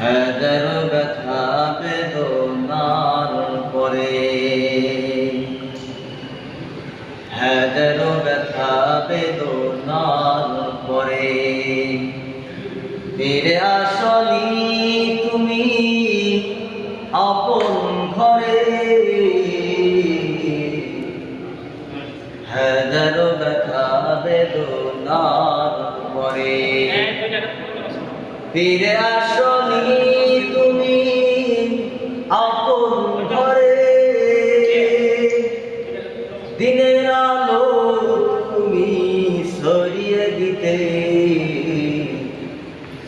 হাজার ব্যথা বেদনার পরে। হাজার ব্যথা বেদনার পরে। ফিরে আসনি তুমি আপন ঘরে। হাজার ব্যথা বেদনার ফিরে আসনি তুমি আপন ঘরে। দিনের আলো তুমি সরিয়ে দিতে।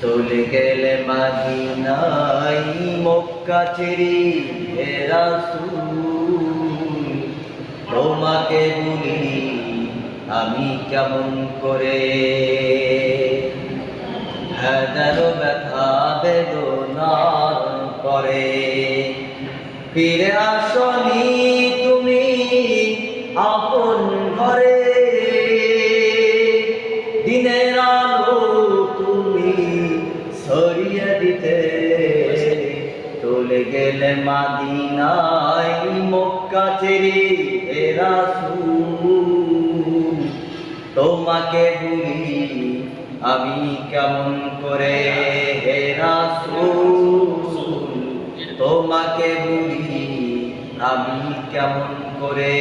চলে গেলে মাদিনাই মক্কা রাসূল। তোমাকে বলি আমি কেমন করে হাজারো ব্যথা বেদনার করে। ফিরে আসনি তুমি আপন ঘরে। দিনের আলো তুমি সরিয়ে দিতে। চলে গেলে মাদিনাই মক্কা হে রাসূল তোমাকে ভুলি আমি কেমন করে হে রাসূল তোমাকে বলি আমি কেমন করে